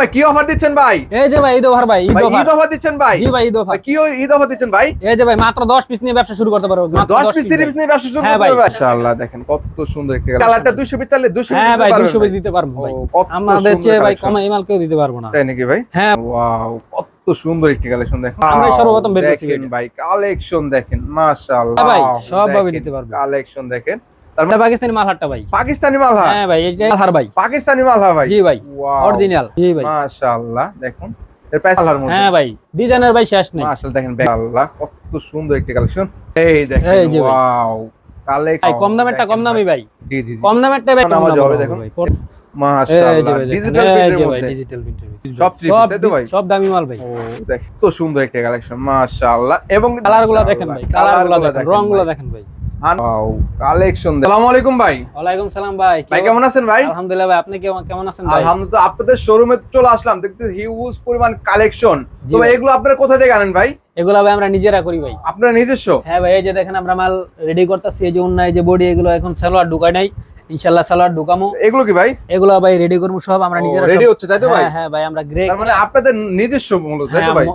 ভাই কি অফার দিচ্ছেন ভাই? এই যে ভাই ঈদ অফার ভাই ঈদ অফার দিচ্ছেন ভাই? জি ভাই ঈদ অফার কি ঈদ অফার দিচ্ছেন ভাই? এই যে ভাই মাত্র 10 পিস নিয়ে ব্যবসা শুরু করতে পারব। মাত্র 10 পিস 30 পিস নিয়ে। ব্যবসা শুরু হ্যাঁ করতে ভাই। পারবে মাশাআল্লাহ দেখেন কত সুন্দর একটা কালারটা 200 পিস চাইলে 200 হ্যাঁ ভাই দিতে 200 পিস দিতে পারব ভাই। কত আমাদের সুন্দর চেয়ে ভাই। কমে মাল কেউ দিতে পারব না। তাই নাকি ভাই? হ্যাঁ। ওয়াও কত সুন্দর একটি কালেকশন দেখেন। আমরাই সর্বপ্রথম বের করছি। ভাই কালেকশন দেখেন মাশাআল্লাহ। হ্যাঁ ভাই, সবভাবে নিতে পারবে। কালেকশন দেখেন। পাকিস্তানি মাল ভাই। পাকিস্তানি মাল হ্যাঁ হ্যাঁ ভাই এই মালহার ভাই। পাকিস্তানি মাল ভাই? জি ভাই অরিজিনাল জি ভাই। মাশাআল্লাহ দেখুন। এর প্রাইস আল্লাহর মধ্যে। ভাই ডিজাইনের ভাই শেষ নেই। মাশাআল্লাহ দেখেন আল্লাহ কত সুন্দর একটি কালেকশন এই দেখেন এই যে ভাই। ওয়াও কালেকশন কম দামেরটা কম দামি ভাই। জি জি জি। কম দামেরটা ভাই কম দামি হবে হবে দেখুন। ভাই এই যে মাশাআল্লাহ ডিজিটাল প্রিন্টের মধ্যে। ডিজিটাল প্রিন্টের সব three তো ভাই? সব দামি মাল ভাই। ও দেখ তো সুন্দর একটা কালেকশন মাশাআল্লাহ। এবং দেখেন ভাই কালেকশন আসসালামু আলাইকুম ভাই। ওয়ালাইকুম সালাম ভাই ভাই কেমন আছেন ভাই? আলহামদুলিল্লাহ ভাই আপনি কেমন কেমন আছেন ভাই? আলহামদুলিল্লাহ আপনাদের শোরুমে চলে আসলাম। দেখতে হিউজ পরিমাণ কালেকশন জি তো এগুলো আপনারা কোথা থেকে আনেন ভাই? এগুলো ভাই আমরা নিজেরা করি ভাই। আপনারা নিজস্ব? হ্যাঁ ভাই এই যে দেখেন আমরা মাল রেডি করতেছি এই যে এই যে বডি এগুলো এখন সালোয়ার ঢুকাই নাই। ইনশাআল্লাহ সালোয়ার ঢুকামো। এগুলো কি ভাই? এগুলো ভাই রেডি করব সব আমরা নিজেরা রেডি হচ্ছে তাই তো ভাই? হ্যাঁ হ্যাঁ ভাই আমরা গ্রে তার মানে আপনাদের নিজস্ব মূলত তাই তো ভাই?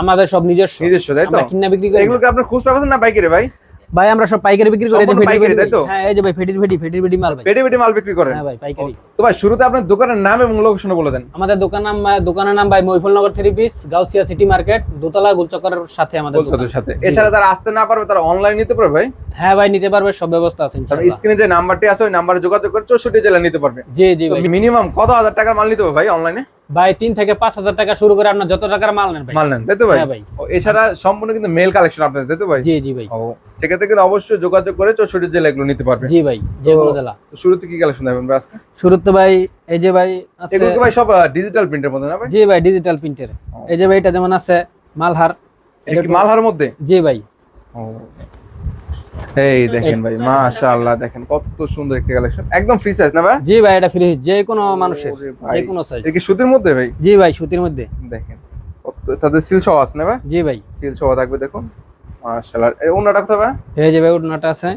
আমাদের সব নিজস্ব। নিজস্ব তাই তো? কিনা বিক্রি করি। এগুলো কি আপনার খুচরা বেচেন না পাইকারি ভাই? ভাই আমরা সব পাইকারি বিক্রি করি পাইকারি, তাই তো? হ্যাঁ এই যে ভাই ফেটির ফেটি ফেটির ফেটি মাল ভাই। পেটে পেটে মাল বিক্রি করেন? হ্যাঁ ভাই পাইকারি। তো ভাই শুরুতে আপনার দোকানের নাম এবং লোকেশন বলে দেন। আমাদের দোকান নাম দোকানের নাম ভাই Mahifulnagar three piece Gausia city market দোতলা গুলচক্করের সাথে আমাদের। বলছো সাথে। এছাড়া যারা আসতে না পারবে তারা অনলাইন নিতে পারবে ভাই? হ্যাঁ ভাই নিতে পারবে সব ব্যবস্থা আছে ইনশাআল্লাহ স্ক্রিনে যে নাম্বারটি আছে ওই নাম্বারে যোগাযোগ করে চৌষট্টি জেলা নিতে পারবে। জি জি ভাই। মিনিমাম কত হাজার টাকার মাল নিতে হবে ভাই অনলাইনে ভাই তিন থেকে পাঁচ হাজার টাকা শুরু করে আপনার যত টাকার মাল নেন মাল নেন তাই তো ভাই? হ্যাঁ এছাড়া সম্পূর্ণ কিন্তু মেল কালেকশন আপনাদের তাই তো ভাই? জি জি ভাই। সেক্ষেত্রে কিন্তু অবশ্যই যোগাযোগ করে চৌষট্টি জেলা এগুলো নিতে পারবে। জি ভাই যে কোনো জেলা। শুরুতে কি কালেকশন দেবেন আজকে? শুরুতে ভাই এই যে ভাই আছে এগুলো ভাই সব ডিজিটাল প্রিন্টের মধ্যে না ভাই? জি ভাই ডিজিটাল প্রিন্টের এই যে ভাই এটা যেমন আছে মালহার এটা কি মালহার মধ্যে? জি ভাই। এই দেখেন ভাই মাশাআল্লাহ দেখেন কত সুন্দর একটা কালেকশন একদম ফ্রি সাইজ না ভাই? জি ভাই এটা ফ্রি যে কোনো মানুষের। যে কোনো সাইজ এটা কি সুতির মধ্যে ভাই? জি ভাই সুতির মধ্যে। দেখেন তাদের সিল সহ আছে না ভাই? জি ভাই। সিল সহ থাকবে দেখুন। মাশাআল্লাহ এই ওনাটা কোথায় ভাই? এই যে ভাই উন্নাটা আছে।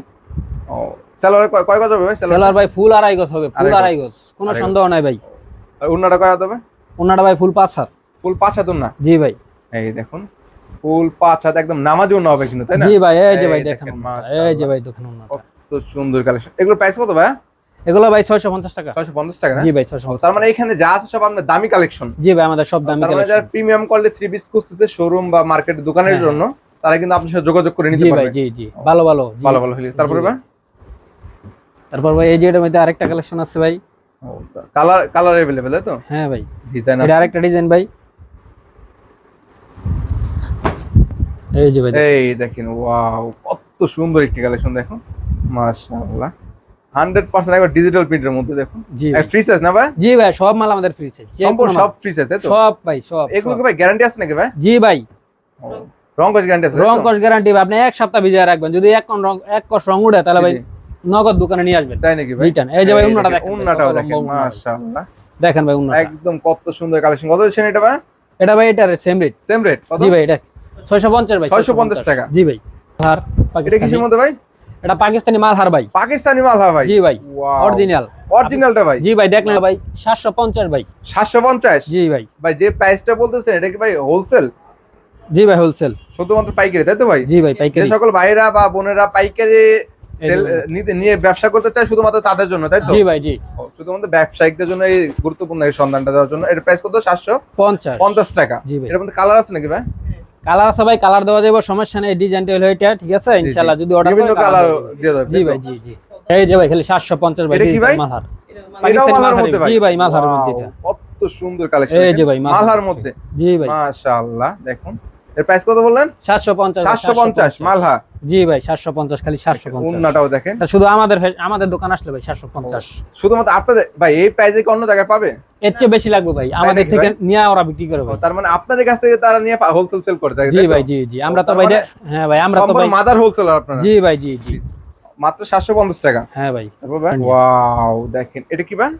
ও স্যালোয়ার কয় কয় গজ হবে ভাই সেলার ভাই ফুল আড়াই গজ হবে ফুল আড়াই গজ। কোনো সন্দেহ নাই ভাই। আর ওনাটা কয় হবে? উন্নাটা ভাই ফুল পাঁচ হাত। ফুল পাঁচ হাত না জি ভাই। এই দেখুন ফুল পাঁচ হাত একদম নামাজি ওনা হবে কিন্তু তাই না জি ভাই এই যে এই ভাই দেখেন, দেখেন উন্নাটা, মাশাআল্লাহ। এই যে ভাই দেখেন উন্নাটা কত সুন্দর কালেকশন এগুলো প্রাইস কত ভাই এগুলো ভাই ছয়শো পঞ্চাশ টাকা ছয়শো পঞ্চাশ টাকা না জি ভাই ছয়শো ও, তার মানে এখানে যা আছে সব আপনার দামি কালেকশন জি ভাই আমাদের সব দামি তার মানে যারা প্রিমিয়াম কোয়ালিটি থ্রি পিস খুঁজতেছে শোরুম বা মার্কেট দোকানের হ্যাঁ, জন্য তারা কিন্তু আপনার সাথে যোগাযোগ করে নিতে জি ভাই পারবে জি জি ভালো ভালো জি। ভালো ভালো হলে তারপরে জি। ভাই তারপর ভাই এই যে এটার মধ্যে আরেকটা কালেকশন আছে ভাই কালার কালার अवेलेबल है तो হ্যাঁ ভাই ডিজাইন এটা আরেকটা ডিজাইন ভাই এই যে ভাই এই দেখেন ওয়াও কত সুন্দর একটি কালেকশন দেখুন। মাশাআল্লাহ। 100% একবার ডিজিটাল প্রিন্টের মধ্যে দেখুন। জি ভাই। ফ্রি সাইজ না ভাই? জি ভাই সব মাল আমাদের ফ্রি সাইজ সম্পূর্ণ সব ফ্রি সাইজ তাই তো? সব ভাই সব এগুলো কি ভাই গ্যারান্টি আছে নাকি ভাই? জি ভাই। রং কস গ্যারান্টি আছে রং কস গ্যারান্টি আপনি এক সপ্তাহ ভিজিয়ে রাখবেন। যদি এক কোন রং এক কস রং উঠে তাহলে ভাই। নগদ দোকানে নিয়ে আসবেন। তাই নাকি ভাই? রিটার্ন এই যে ভাই উন্নাটা দেখেন ভাই, উন্নাটাও দেখেন। মাশাআল্লাহ। দেখেন ভাই উন্নাটা। একদম কত সুন্দর কালেকশন কত দিচ্ছেন এটা ভাই? এটা ভাই এটা সেম রেট সেম রেট জি ভাই এটা 650 ভাই 650 টাকা। জি ভাই। হার এটা পাকিস্তানি। কিসের মধ্যে ভাই? এটা পাকিস্তানি মাল হার ভাই। পাকিস্তানি মাল ভাই? জি ভাই অরিজিনাল অরিজিনালটা ভাই? জি ভাই দেখলেন ভাই 750 ভাই। 750 জি ভাই। ভাই যে প্রাইসটা বলতেছেন এটা কি ভাই হোলসেল জি ভাই হোলসেল শুধুমাত্র পাইকারি তাই তো ভাই? জি ভাই পাইকারি। সকল ভাইরা বা বোনেরা পাইকারি নিতে নিয়ে ব্যবসা করতে চায় শুধুমাত্র তাদের জন্য তাই তো? জি ভাই জি। শুধুমাত্র ব্যবসায়িকদের জন্য এই গুরুত্বপূর্ণ এই সন্ধানটা দেওয়ার জন্য। এর প্রাইস কত? সাতশো 50 পঞ্চাশ টাকা। জি ভাই। এর মধ্যে কালার আছে নাকি ভাই? কালার আছে ভাই কালার দেওয়া যাবে সমস্যা নেই ডিজাইনটা হলো এটা ঠিক আছে। ইনশাআল্লাহ যদি অর্ডার বিভিন্ন কালার দিয়ে দেবে জি ভাই জি জি। এই যে ভাই খালি 750 ভাই এটা কি ভাই? মালহার। মালহার মধ্যে ভাই? জি ভাই মালহার মধ্যে এটা। কত সুন্দর কালেকশন এই যে ভাই মালহার মধ্যে। জি ভাই। মাশাআল্লাহ দেখুন। এর প্রাইস কত বললেন? 750 750 মালহা। জি ভাই 750 খালি 750 উন্নাটাও দেখেন। শুধু আমাদের আমাদের দোকান আসলে ভাই 750 শুধুমাত্র আপনাদের ভাই এই প্রাইসে কি অন্য জায়গায় পাবে? এর চেয়ে বেশি লাগবে ভাই আমাদের থেকে? নিয়ে ওরা বিক্রি করে ভাই। তার মানে আপনাদের কাছ থেকে তারা নিয়ে হোলসেল সেল করে থাকে জি ভাই জি জি আমরা তো ভাই মানে হ্যাঁ ভাই আমরা তো ভাই মাদার হোলসেলার আপনারা। জি ভাই জি জি। মাত্র সাতশো পঞ্চাশ টাকা। হ্যাঁ ভাই। তারপর ভাই ওয়াও দেখেন এটা কি ভাই?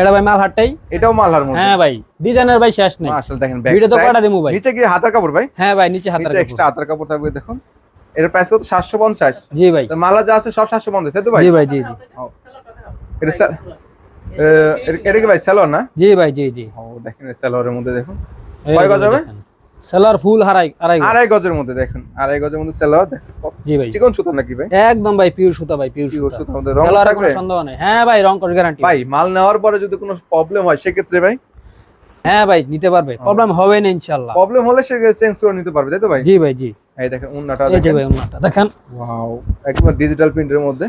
এটা ভাই মালহারটাই এটাও মালহার মধ্যে? হ্যাঁ ভাই ডিজাইনের ভাই শেষ নাই। মাশাআল্লাহ দেখেন ব্যাক ভিডিও তো কটা দেবো ভাই? নিচে কি হাতার কাপড় ভাই? হ্যাঁ ভাই নিচে হাতার কাপড়। এক্সট্রা হাতার কাপড় থাকবে দেখুন। এর প্রাইস কত? সাতশো পঞ্চাশ। জি ভাই। মালা যা আছে সব সাতশো পঞ্চাশ তাই তো ভাই? জি ভাই জি জি। এটা স্যার এটা কি ভাই সেলর না? জি ভাই জি জি। ও দেখেন সেলরের মধ্যে দেখুন। কয় গজ হবে? সেলার ফুল হারাই আড়াই। আড়াই গজের মধ্যে দেখেন আড়াই গজের মধ্যে কত জি ভাই। চিকন সুতা নাকি ভাই? একদম ভাই পিওর সুতা ভাই পিওর সুতা। মধ্যে রং থাকবে? সন্দেহ নেই। হ্যাঁ ভাই রং কস গ্যারান্টি ভাই মাল নেওয়ার পরে যদি কোনো প্রবলেম হয় সেক্ষেত্রে ভাই? হ্যাঁ ভাই নিতে পারবে। প্রবলেম হবে না ইনশাআল্লাহ। প্রবলেম হলে সে চেঞ্জ করে নিতে পারবে তাই তো ভাই? জি ভাই জি। এই দেখেন উন্নাটা এই যে দেখেন। ভাই উন্নাটা দেখেন। ওয়াও একদম ডিজিটাল প্রিন্টের মধ্যে।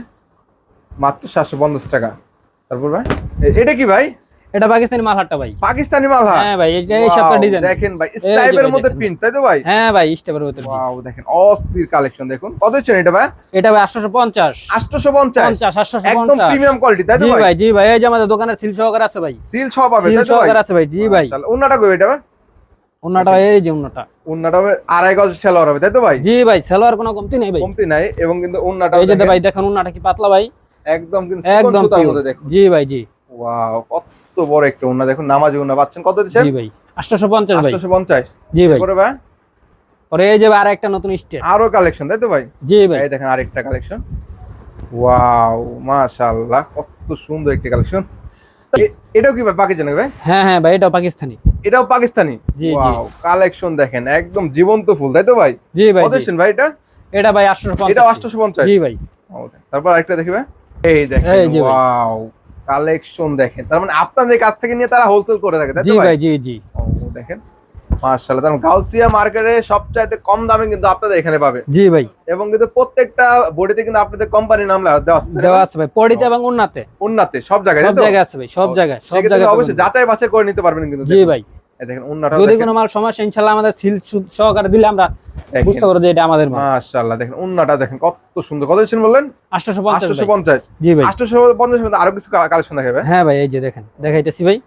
মাত্র সাতশো পঞ্চাশ টাকা। তারপর ভাই এটা কি ভাই? এটা পাকিস্তানি মালহাটটা ভাই। পাকিস্তানি মাল হ্যাঁ ভাই এই এই সবটা ডিজাইন দেখেন ভাই স্টাইপের মধ্যে প্রিন্ট তাই তো ভাই? হ্যাঁ ভাই ভিতর জি। ওয়াও দেখেন অস্থির কালেকশন দেখুন। কত হচ্ছে এটা ভাই? এটা ভাই 850 আটশোশো পঞ্চাশ? 50 একদম 850 প্রিমিয়াম কোয়ালিটি তাই তো জি ভাই? ভাই জি ভাই এই যে আমাদের দোকানের সিল সহকারে আছে ভাই। সিল সব পাবে তাই তো ভাই? সহকারে আছে ভাই জি ভাই। মাশাআল্লাহ। কই এটা ভাই? উন্নাটা এই যে উন্নাটা। হবে আড়াই গজ সেলোয়ার হবে তাই তো ভাই? জি ভাই সেলোয়ার কোনো কমতি নেই ভাই। কমতি নাই এবং কিন্তু উন্নাটা এই যে ভাই দেখেন উন্নাটা কি পাতলা ভাই। একদম কিন্তু চিকন একদম সুতার মধ্যে দেখুন। জি ভাই জি। ওয়াও কত বড় একটা দেখুন নামাজি পাচ্ছেন কত দিচ্ছেন? জি ভাই 850 ভাই। আটশোশো পঞ্চাশ। জি ভাই। করে ভাই? পরে এই যে ভাই আরেকটা নতুন স্টেপ আরও কালেকশন তাই তো ভাই? জি ভাই। এই দেখেন আরেকটা কালেকশন। ওয়াও মাশাআল্লাহ কত সুন্দর একটা কালেকশন। এটাও কি ভাই পাকিস্তানি ভাই? হ্যাঁ হ্যাঁ ভাই এটাও পাকিস্তানি। এটাও পাকিস্তানি? জি, জি। ওয়াও কালেকশন দেখেন একদম জীবন্ত ফুল তাই তো ভাই? জি ভাই কত ভাই এটা? এটা ভাই 850 এটাও আটশোশো পঞ্চাশ। জি ভাই। তারপর আরেকটা দেখি ভাই। এই দেখেন। ওয়াও কালেকশন দেখেন। তার মানে আপনাদের কাছ থেকে নিয়ে তারা হোলসেল করে থাকে তাই জি তো ভাই জি জি। দেখেন মার্শাল্লাহ তার মানে গাউসিয়া মার্কেটে সবচাইতে কম দামে কিন্তু আপনাদের এখানে পাবে জি ভাই। এবং কিন্তু প্রত্যেকটা বডিতে কিন্তু আপনাদের কোম্পানির নাম দেওয়া আছে দেওয়া আছে ভাই পড়িতে এবং উন্নাতে। উন্নাতে সব জায়গায় সব জায়গায় আছে ভাই সব জায়গায় সব জায়গায় অবশ্যই যাচাই বাছাই করে নিতে পারবেন কিন্তু জি ভাই। দেখেন উন্নাটা যদি কোনো মাল সমস্যা ইনশাআল্লাহ আমাদের সিল সহকারে দিলে আমরা বুঝতে পারব যে এটা আমাদের মাল। মাশাআল্লাহ দেখেন উন্নাটা দেখেন কত সুন্দর। কত বললেন? 850 আটশোশো ভাই। পঞ্চাশ। জি ভাই। আটশোশো পঞ্চাশ মধ্যে আরও কিছু কালেকশন দেখাবে? হ্যাঁ ভাই এই যে দেখেন দেখাইতেছি ভাই।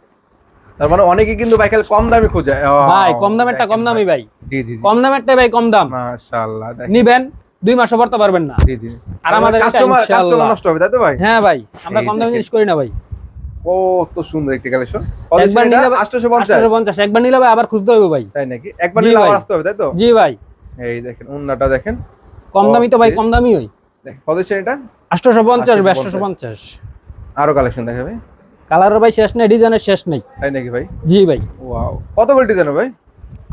তার মানে অনেকে কিন্তু কম দামে খোঁজে। ভাই কম দামেরটা কম দামি ভাই। জি জি জি। কম দামেরটা ভাই কম দাম। মাশাআল্লাহ নিবেন দুই মাসও ভরতে পারবেন না। জি জি। আর আমাদের কাস্টমার কাস্টমার নষ্ট হবে তাই তো ভাই? হ্যাঁ ভাই আমরা কম দামি জিনিস করি না ভাই। ও তো সুন্দর একটি কালেকশন একবার নিলে ভাই- আটশোশো পঞ্চাশ। 850 একবার নিলে আবার খুঁজতে হবে ভাই। তাই নাকি? একবার নিলে আবার আসতে হবে তাই তো? জি ভাই। এই দেখেন উন্নাটা দেখেন। কম দামি তো ভাই কম দামি হই কত দিচ্ছেন এটা? 850 ভাই 850 850 আরও কালেকশন দেখাবে? কালারের ভাই শেষ নেই ডিজাইনের শেষ নেই। তাই নাকি ভাই? জি ভাই। ওয়াও কতগুলো ডিজাইন হবে ভাই?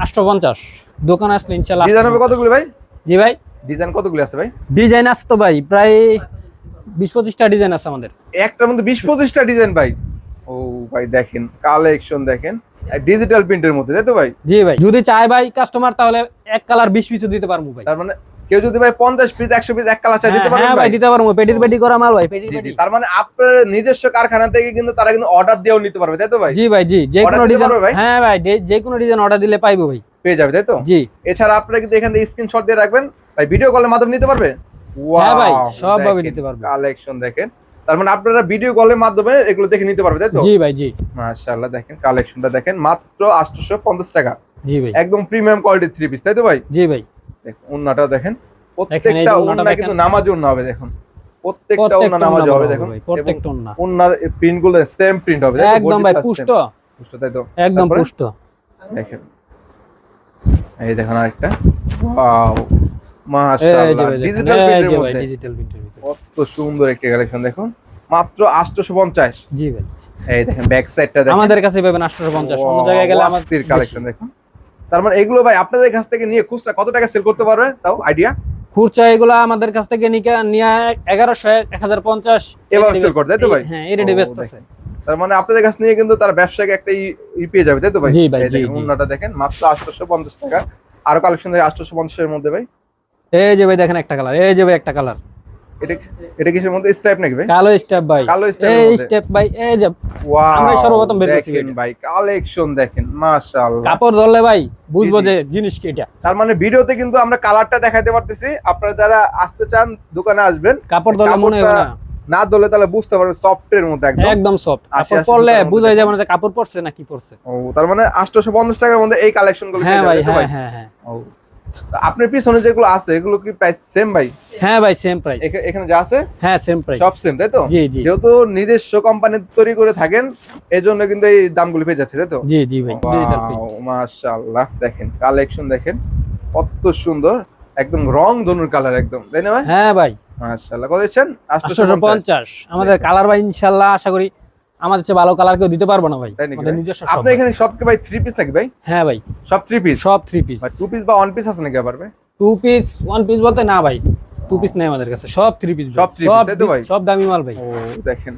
850 দোকান আসলে ইনশাআল্লাহ ডিজাইন হবে কতগুলো ভাই? জি ভাই। ডিজাইন কতগুলো আছে ভাই? ডিজাইন আছে তো ভাই প্রায় বিশ পঁচিশটা ডিজাইন আছে আমাদের। একটার মধ্যে বিশ পঁচিশটা ডিজাইন ভাই। ও ভাই দেখেন কালেকশন দেখেন। ডিজিটাল প্রিন্টের মধ্যে তাই তো ভাই? জি ভাই যদি চায় ভাই কাস্টমার তাহলে এক কালার বিশ পিসও দিতে পারব ভাই। তার মানে কেউ যদি ভাই পঞ্চাশ পিস একশো পিস এক কালার চাই দিতে হ্যাঁ, পারবেন হ্যাঁ ভাই? দিতে পারব। পেটির পেটি করা মাল ভাই পেটি। তার মানে আপনার নিজস্ব কারখানা থেকে কিন্তু তারা কিন্তু অর্ডার দিয়েও নিতে পারবে তাই তো ভাই? জি ভাই জি যে কোনো ডিজাইন হ্যাঁ ভাই যে- যে কোনো ডিজাইন অর্ডার দিলে পাইবো ভাই। পেয়ে যাবে তাই তো? জি। এছাড়া আপনারা কিন্তু এখান থেকে স্ক্রিনশট দিয়ে রাখবেন। ভাই ভিডিও কলের মাধ্যমে নিতে পারবে? হ্যাঁ ভাই, সবভাবে নিতে পারবে। কালেকশন দেখেন। তার মানে আপনারা ভিডিও কলের মাধ্যমে এগুলো দেখে নিতে পারবে তাই তো? জি ভাই জি। মাশাআল্লাহ দেখেন কালেকশনটা দেখেন মাত্র 850 টাকা। জি ভাই। একদম প্রিমিয়াম কোয়ালিটির থ্রি পিস তাই তো ভাই? জি ভাই। দেখুন উন্নাটা দেখেন প্রত্যেকটা উন্না কিন্তু নামাজ উন্না হবে দেখুন। প্রত্যেকটা প্রত্যেকটা নামাজ হবে দেখুন। প্রত্যেকটা উন্না উন্নার প্রিন্টগুলো সেম প্রিন্ট হবে? একদম ভাই পুষ্ট। পুষ্ট তাই তো? একদম পুষ্ট। দেখেন। এই দেখুন আরেকটা। ওয়াও মাশাআল্লাহ ভাই দেখেন, ডিজিটাল প্রিন্টের মধ্যে। ডিজিটাল প্রিন্টের ভিতরে। কত সুন্দর একটা কালেকশন দেখুন। মাত্র 850 জি ভাই। এই দেখেন ব্যাক সাইডটা দেখেন। আমাদের কাছে পাবেন 850 অন্য জায়গায় গেলে আমাদের আমাদের কালেকশন দেখুন। তার মানে এগুলো ভাই আপনাদের কাছ থেকে নিয়ে খুচরা কত টাকা সেল করতে পারবে? তাও আইডিয়া খুচরা এগুলো আমাদের কাছ থেকে নিয়ে এভাবে করে, তাই তো ভাই? হ্যাঁ ব্যস্ত আছে। তার মানে আপনাদের কাছ নিয়ে কিন্তু তার একটা ই পেয়ে যাবে তাই তো ভাই? জি ভাই, জি, দেখেন মাত্র 850 টাকা। আরও কালেকশন দেখেন 850 এর মধ্যে ভাই। এই যে ভাই দেখেন একটা কালার এই যে ভাই একটা কালার এটা এটা কিসের মধ্যে? স্ট্রাইপ নাকি ভাই? কালো স্টেপ ভাই। কালো স্ট্রাইপ এই স্টেপ ভাই এই যে ওয়াও সর্বপ্রথম বের করছি ভাই কালেকশন দেখেন মাশাআল্লাহ। কাপড় ধরলে ভাই বুঝব। যে জিনিস কি এটা। তার মানে ভিডিওতে কিন্তু আমরা কালারটা দেখাতে পারতেছি। আপনারা যারা আসতে চান দোকানে আসবেন। কাপড় ধরলে মনে কাপড়টা না। না ধরলে তাহলে বুঝতে পারবেন সফট এর মধ্যে একদম। একদম সফট কাপড় পরলে বুঝাই দেখেন। যাবে না যে কাপড় পরছে না কি পরছে। ও তার মানে 850 টাকার মধ্যে এই কালেকশনগুলো হ্যাঁ ভাই তাই তো হ্যাঁ হ্যাঁ হ্যাঁ। ও আপনার পিছনে যেগুলো আছে এগুলো কি প্রাইস সেম ভাই? হ্যাঁ ভাই সেম প্রাইস এখানে যা আছে? হ্যাঁ সেম প্রাইস সব সেম তাই তো? জি জি। যেহেতু নিজস্ব কোম্পানি তৈরি করে থাকেন এই জন্য কিন্তু এই দামগুলো পেয়ে যাচ্ছে তাই তো? জি জি ভাই ডিজিটাল মাশাআল্লাহ দেখেন কালেকশন দেখেন কত সুন্দর একদম রং ধনুর কালার একদম তাই না ভাই? হ্যাঁ ভাই। মাশাআল্লাহ কত দিচ্ছেন? আটশোশো পঞ্চাশ। আমাদের কালার ভাই ইনশাল্লাহ আশা করি আমাদের চেয়ে ভালো কালার কেউ দিতে পারব না ভাই। আমাদের? নিজস্ব সব এখানে সব কি ভাই থ্রি পিস নাকি ভাই? হ্যাঁ ভাই। সব পিস সব পিস টু পিস বা ওয়ান পিস আছে নাকি পিস ওয়ান পিস বলতে না ভাই। টু পিস নেই আমাদের কাছে। সব থ্রি পিস সব তো ভাই? সব দামি মাল ভাই। ও দেখেন।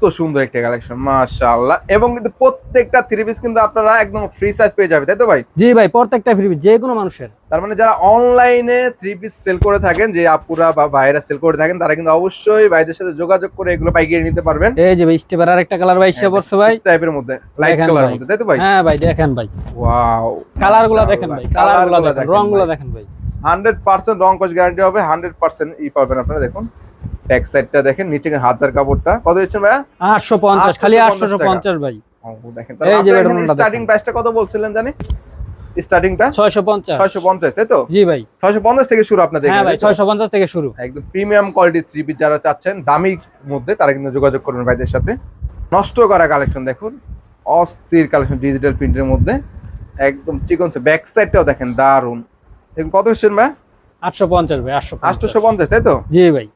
তো সুন্দর একটা কালেকশন মাশাআল্লাহ। এবং কিন্তু প্রত্যেকটা থ্রি পিস কিন্তু আপনারা একদম ফ্রি সাইজ পেয়ে যাবে তাই তো ভাই? জি ভাই প্রত্যেকটা ফ্রি পিস যে কোনো মানুষের। তার মানে যারা অনলাইনে থ্রি পিস সেল করে থাকেন যে আপুরা বা ভাইরা সেল করে থাকেন তারা কিন্তু অবশ্যই ভাইদের সাথে যোগাযোগ করে এগুলো পাইকারি নিতে পারবেন। এই যে ভাই স্টেপের আরেকটা কালার ভাই এসে পড়ছে ভাই। টাইপের মধ্যে লাইট ভাই। মধ্যে তাই তো ভাই? হ্যাঁ ভাই দেখেন ভাই। ওয়াও কালারগুলো দেখেন ভাই কালারগুলো দেখেন রংগুলো দেখেন ভাই। হান্ড্রেড পার্সেন্ট রং কস গ্যারান্টি হবে হান্ড্রেড পার্সেন্ট ই পাবেন আপনারা দেখুন। ব্যাক সাইডটা দেখেন নিচে হাতের কাপড়টা। কত দিচ্ছেন আটশো পঞ্চাশ খালি 850 ভাই। দেখেন তাহলে স্টার্টিং। প্রাইসটা কত বলছিলেন জানি? স্টার্টিংটা ছয়শো পঞ্চাশ। ছয়শো পঞ্চাশ তাই তো? জি ভাই। ছয়শো পঞ্চাশ থেকে শুরু আপনাদের হ্যাঁ ভাই তাই তো? ছয়শো পঞ্চাশ থেকে শুরু। একদম প্রিমিয়াম কোয়ালিটি থ্রি পিস যারা চাচ্ছেন দামির মধ্যে তারা কিন্তু যোগাযোগ করবেন ভাইদের সাথে। নষ্ট করা কালেকশন দেখুন অস্থির কালেকশন ডিজিটাল প্রিন্টের মধ্যে। একদম চিকন ব্যাক সাইডটাও দেখেন দারুণ দেখুন কত হচ্ছেন ভাই আটশো পঞ্চাশ ভাই আটশো আটশোশো পঞ্চাশ তাই তো? জি ভাই।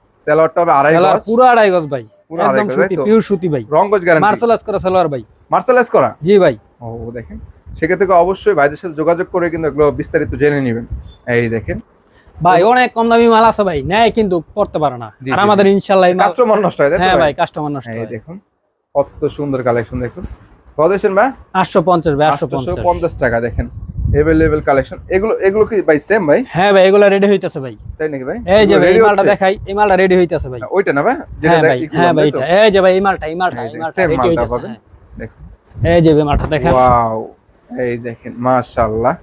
হবে আড়াই গজ। পুরো আড়াই গজ ভাই। পুরো আড়াই গজ, সুতি পিওর সুতি ভাই। গ্যারান্টি মার্শালাস করা সালোয়ার ভাই। মার্শালাইজ করা? জি ভাই। ও দেখেন। সেক্ষেত্রে অবশ্যই ভাইদের সাথে যোগাযোগ করে কিন্তু এগুলো বিস্তারিত জেনে নেবেন। এই দেখেন। ভাই অনেক কম দামি মাল আছে ভাই। নেয় কিন্তু পড়তে পারে না। আর আমাদের কাস্টমার নষ্ট হয় হ্যাঁ ভাই? কাস্টমার নষ্ট হয়। দেখুন। কত সুন্দর কালেকশন দেখুন। কত ভাই? আটশো পঞ্চাশ ভাই আটশো আটশোশো পঞ্চাশ পঞ্চাশ টাকা দেখেন। এভেলেবেল কালেকশন এগুলো এগুলো কি ভাই সেম ভাই? হ্যাঁ ভাই এগুলো রেডি হইতেছে ভাই। তাই নাকি ভাই? এই যে ভাই এই মালটা দেখাই এই মালটা রেডি হইতেছে ভাই। ওইটা না ভাই? যেটা হ্যাঁ দেখ- হ্যাঁ ভাই এটা। এই যে ভাই এই মালটা এই মালটা এই মালটা রেডি মালটা হইতেছে পাবেন। হ্যাঁ। এই যে ভাই মালটা দেখেন। ওয়াও এই দেখেন মাশাআল্লাহ।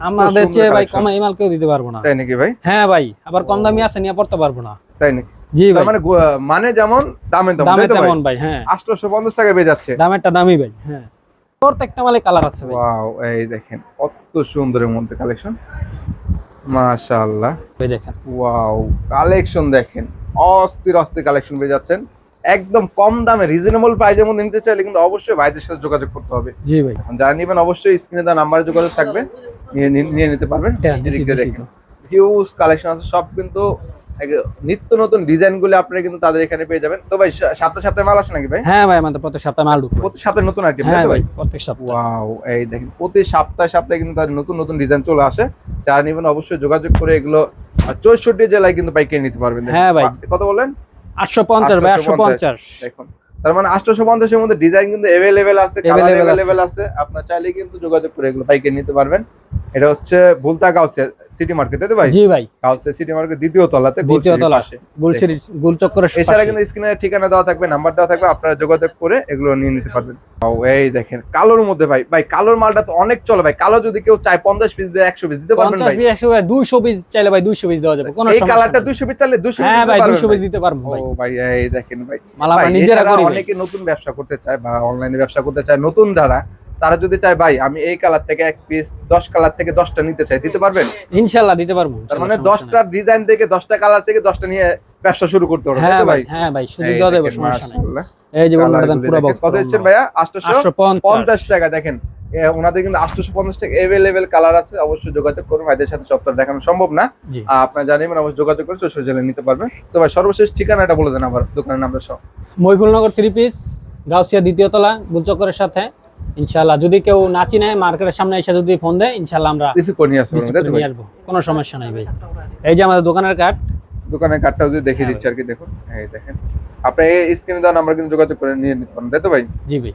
আমাদের চেয়ে ভাই। কমে এই মাল কেউ দিতে পারব না। তাই নাকি ভাই? হ্যাঁ ভাই আবার কম দামি আছে নিয়ে পড়তে পারব না। তাই নাকি? জি ভাই। মানে মানে যেমন দামে তেমন দামে তেমন ভাই হ্যাঁ। আটশোশো পঞ্চাশ টাকা বেয়ে যাচ্ছে দামেরটা দামি ভাই হ্যাঁ। প্রত্যেকটা মালে কালার আছে ওয়াও এই দেখেন কত সুন্দরের মধ্যে কালেকশন মাশাআল্লাহ। ভাই দেখেন। ওয়াও কালেকশন দেখেন অস্থির অস্থির কালেকশন পেয়ে যাচ্ছেন। একদম কম দামে রিজনেবল প্রাইসের মধ্যে নিতে চাইলে কিন্তু অবশ্যই ভাইদের সাথে যোগাযোগ করতে হবে। জি ভাই। এখন যারা নেবেন অবশ্যই স্ক্রিনে দেওয়া নাম্বারে যোগাযোগ থাকবে নিয়ে নিতে পারবেন। হ্যাঁ। হিউজ কালেকশন আছে সব কিন্তু নিত্য নতুন ডিজাইনগুলো আপনারা কিন্তু তাদের এখানে পেয়ে যাবেন। তো ভাই সপ্তাহে সপ্তাহে মাল আসে নাকি ভাই? হ্যাঁ ভাই আমাদের প্রত্যেক সপ্তাহে মাল ঢুকবে। প্রতি সপ্তাহে নতুন আইটেম হ্যাঁ তাই ভাই? ভাই প্রত্যেক সপ্তাহে। ওয়াও এই দেখেন প্রতি সপ্তাহে সপ্তাহে কিন্তু তাদের নতুন নতুন ডিজাইন চলে আসে। যারা নেবেন অবশ্যই যোগাযোগ করে এগুলো চৌষট্টি জেলায় কিন্তু পাইকারি নিতে পারবেন। হ্যাঁ ভাই। কত বলেন আটশো পঞ্চাশ ভাই আটশো 850 পঞ্চাশ। দেখুন তার মানে আটশোশো পঞ্চাশের মধ্যে ডিজাইন কিন্তু অ্যাভেলেবেল আছে কালার Available আছে। অ্যাভেলেবেল আছে। আপনার চাইলে কিন্তু যোগাযোগ করে এগুলো পাইকারি নিতে পারবেন। এটা হচ্ছে ভুলতা গাউসে সিটি মার্কেট তাই ভাই? জি ভাই। গাউসে সিটি মার্কেট দ্বিতীয় তলাতে দ্বিতীয় তলা। পাশে। গুলশিরি এছাড়া কিন্তু স্ক্রিনে ঠিকানা দেওয়া থাকবে নাম্বার দেওয়া থাকবে আপনারা যোগাযোগ করে এগুলো নিয়ে নিতে পারবেন। ও, এই দেখেন কালোর মধ্যে ভাই ভাই কালোর মালটা তো অনেক চলে ভাই। কালো যদি কেউ চায় পঞ্চাশ পিস দিয়ে একশো পিস দিতে পারবেন ভাই। পিস একশো ভাই দুইশো পিস চাইলে ভাই দুইশো পিস দেওয়া যাবে কোনো এই সমস্যা কালারটা নেই। দুইশো পিস চাইলে দুশো হ্যাঁ ভাই দুইশো পিস দিতে পারব ভাই। ও ভাই এই দেখেন ভাই। মাল নিজেরা করি অনেকে নতুন ব্যবসা করতে চায় বা অনলাইনে ব্যবসা করতে চায় নতুন যারা তারা যদি চায় ভাই আমি এই কালার থেকে এক পিস দশ কালার থেকে দশটা নিতে চাই দিতে পারবেন? ইনশাল্লাহ দিতে পারব তার মানে দশটা ডিজাইন থেকে দশটা কালার থেকে দশটা নিয়ে ব্যবসা শুরু করতে নেই। পারবেন হ্যাঁ ভাই হ্যাঁ ভাই সুযোগ দেওয়া দেখেন, সমস্যা নেই। এই যে কালারগুলো পুরো বক্স কত দিচ্ছেন ভাইয়া? আটশোশো আটশো পঞ্চাশ পঞ্চাশ টাকা দেখেন। ওনাদের কিন্তু আটশোশো পঞ্চাশ টাকা এভেলেবেল কালার আছে অবশ্যই যোগাযোগ করুন ভাইদের সাথে সপ্তাহ দেখানো সম্ভব না। আপনারা জানেন অবশ্যই যোগাযোগ করে চৌষট্টি জেলায় নিতে পারবেন। তো ভাই সর্বশেষ ঠিকানাটা বলে দেন আবার দোকানের নামটা সব মহিফুলনগর থ্রি পিস গাউসিয়া দ্বিতীয় তলা গুলচক্করের সাথে। ইনশাল্লাহ যদি কেউ না চিনে মার্কেটের সামনে এসে যদি ফোন দেয় ইনশাল্লাহ আমরা রিসিভ করে নিয়ে? নিয়ে আসব। কোনো সমস্যা নাই ভাই। এই যে আমাদের দোকানের কার্ড দোকানের কার্ডটাও যদি দেখিয়ে দিচ্ছি আর কি দেখুন। এই দেখেন। আপনি এই স্ক্রিনে দেওয়া নাম্বার কিন্তু যোগাযোগ করে নিয়ে নিতে পারেন তাই তো ভাই? জি ভাই।